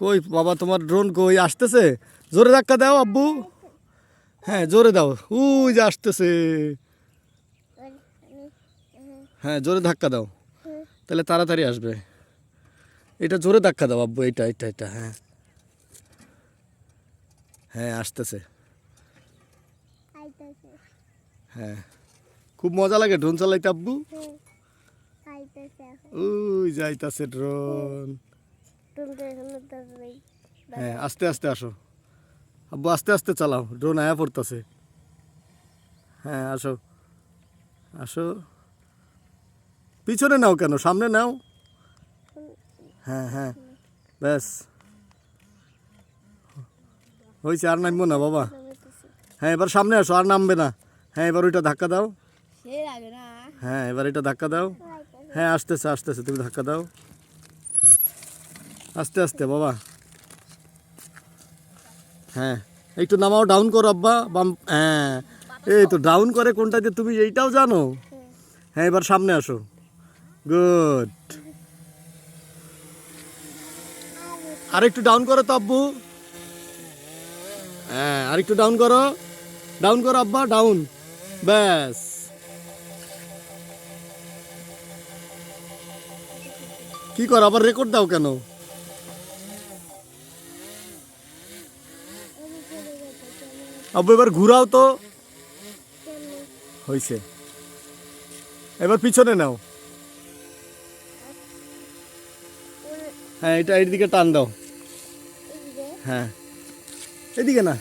কই বাবা তোমার ড্রোন কই? আসতেছে? জোরে ধাক্কা দাও আব্বু। হ্যাঁ জোরে দাও। উই যে আসতেছে। হ্যাঁ জোরে ধাক্কা দাও। তাহলে তাড়াতাড়ি আসবে। এটা জোরে ধাক্কা দাও আব্বু। এটা এটা এটা হ্যাঁ। হ্যাঁ আসতেছে। হ্যাঁ। খুব মজা লাগে ড্রোন চালাইতে আব্বু। এখন। উই যাইতাছে ড্রোন তুমি তো এখনও ধরবেই হ্যাঁ আস্তে আস্তে আসো। আব্বু আস্তে আস্তে চালাও। ড্রোন আয়া পড়তেছে। হ্যাঁ আসো। আসো। পিছনে নাও কেন? সামনে নাও। হ্যাঁ হ্যাঁ। ব্যাস। হয়েছে আর নামবো না বাবা। হ্যাঁ এবার সামনে আসো আর নামবে না। হ্যাঁ এবার ওইটা ধাক্কা দাও। সে লাগে না। হ্যাঁ এবার এটা ধাক্কা দাও। হ্যাঁ আসতেছে আসতেছে তুমি ধাক্কা দাও। আস্তে আস্তে, বাবা। হ্যাঁ একটু নামাও ডাউন করো, আব্বা। বাম হ্যাঁ। এই তো ডাউন করে কোনটা যে তুমি এইটাও জানো? হ্যাঁ এবার সামনে আসো। গুড আর একটু ডাউন করো তো, আব্বু। হ্যাঁ আর একটু ডাউন করো। ডাউন করো, আব্বা ডাউন ব্যাস। কি কর, আবার রেকর্ড দাও কেন? আব্বু এবার ঘুরাও তো। হয়েছে এবার পিছনে নাও। হ্যাঁ এটা এর দিকে টান দাও। হ্যাঁ। এদিকে না।